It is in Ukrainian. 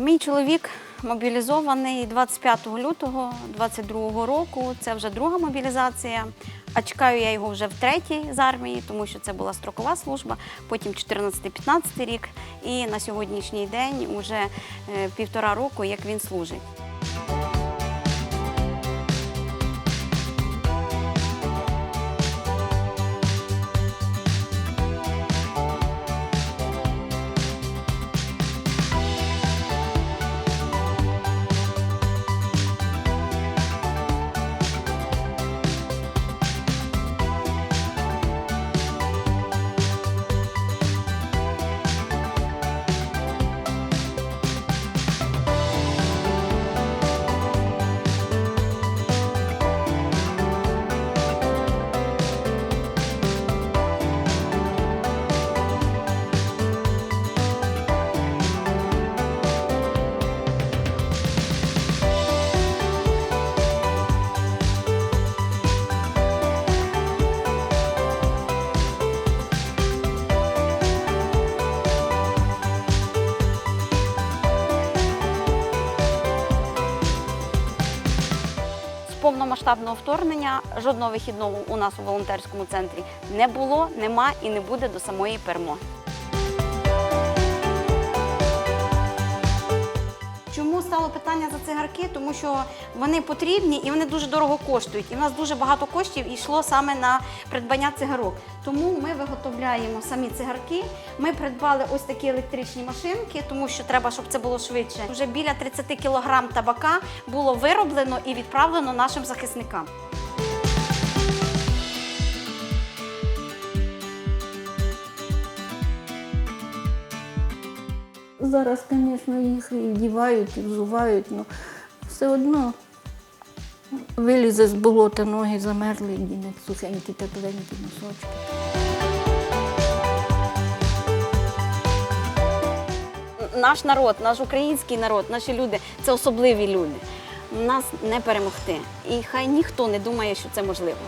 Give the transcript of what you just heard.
Мій чоловік мобілізований 25 лютого 22 року. Це вже друга мобілізація. А чекаю я його вже втретє з армії, тому що це була строкова служба, потім 14-15 рік. І на сьогоднішній день вже е, півтора року, як він служить. Повномасштабного вторгнення жодного вихідного у нас у волонтерському центрі не було, нема і не буде до самої перемоги. Питання за цигарки? Тому що вони потрібні і вони дуже дорого коштують. І в нас дуже багато коштів йшло саме на придбання цигарок. Тому ми виготовляємо самі цигарки. Ми придбали ось такі електричні машинки, тому що треба, щоб це було швидше. Вже біля 30 кілограм табака було вироблено і відправлено нашим захисникам. Зараз, звісно, їх і вдівають, і взувають, але все одно вилізе з болота, ноги замерзли, дінець сухенькі, тепленькі носочки. Наш народ, наш український народ, наші люди це особливі люди. Нас не перемогти. І хай ніхто не думає, що це можливо.